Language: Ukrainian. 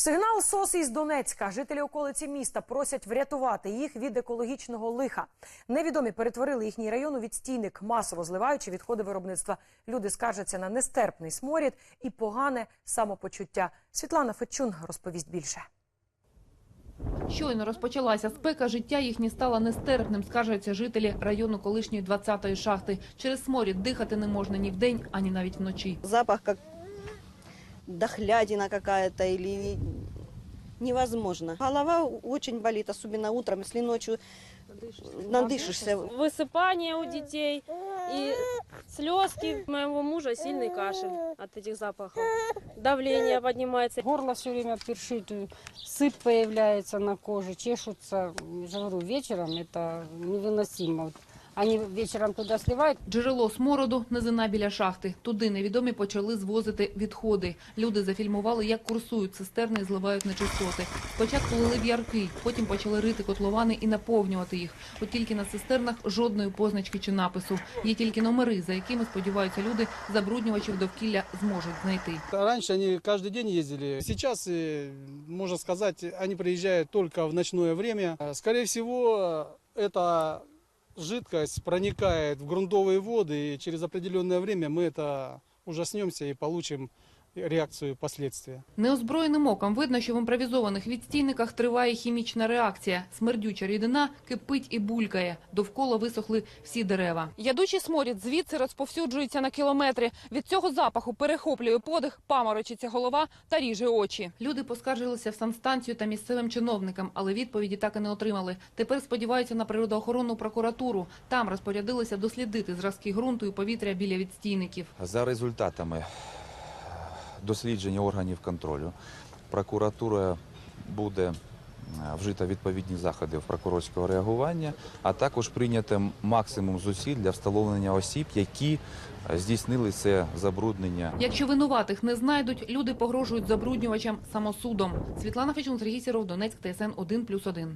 Сигнал СОС із Донецька. Жителі околиці міста просять врятувати їх від екологічного лиха. Невідомі перетворили їхній район у відстійник, масово зливаючи відходи виробництва. Люди скаржаться на нестерпний сморід і погане самопочуття. Світлана Фечун розповість більше. Щойно розпочалася спека, життя їхнє стало нестерпним, скаржаться жителі району колишньої 20-ї шахти. Через сморід дихати не можна ні вдень, ані навіть вночі. запах как дохлядина какая-то или невозможно. Голова очень болит, особенно утром, если ночью надышишься. Высыпание у детей и слезки. У моего мужа сильный кашель от этих запахов. Давление поднимается. Горло все время першит, сыпь появляется на коже, чешутся. Я же говорю, вечером это невыносимо. Вот Они вечером туда сливают, Джерело смороду – низина біля шахти. Туди невідомі почали звозити відходи. Люди зафільмували, як курсують цистерни і зливають нечистоти. Спочатку лили в ярки, потім почали рити котловани і наповнювати їх. От тільки на цистернах жодної позначки чи напису. Є тільки номери, за якими, сподіваються люди, забруднювачів довкілля зможуть знайти. Раньше они каждый день ездили. Сейчас, э, можно сказать, они приезжают только в ночное время. Э, Скорее всего, эта жидкость проникает в грунтовые воды, и через определенное время мы это ужаснемся и получим реакцию последствия. Неозброєним оком видно, що в імпровізованих відстійниках триває хімічна реакція. Смердюча рідина кипить і булькає. Довкола висохли всі дерева. Ядучий сморід звідси розповсюджується на кілометри. Від цього запаху перехоплює подих, паморочиться голова та ріже очі. Люди поскаржилися в санстанцію та місцевим чиновникам, але відповіді так і не отримали. Тепер сподіваються на природоохоронну прокуратуру. Там розпорядилися дослідити зразки ґрунту і повітря біля відстійників. За результатами дослідження органів контролю прокуратура буде е, вжита відповідні заходи в прокурорського реагування, а також прийнято максимум зусиль для встановлення осіб, які е, здійснили це забруднення. Якщо винуватих не знайдуть, люди погрожують забруднювачам самосудом. Світлана Фечун, Сергій Сіров, Донецьк, ТСН 1+,1.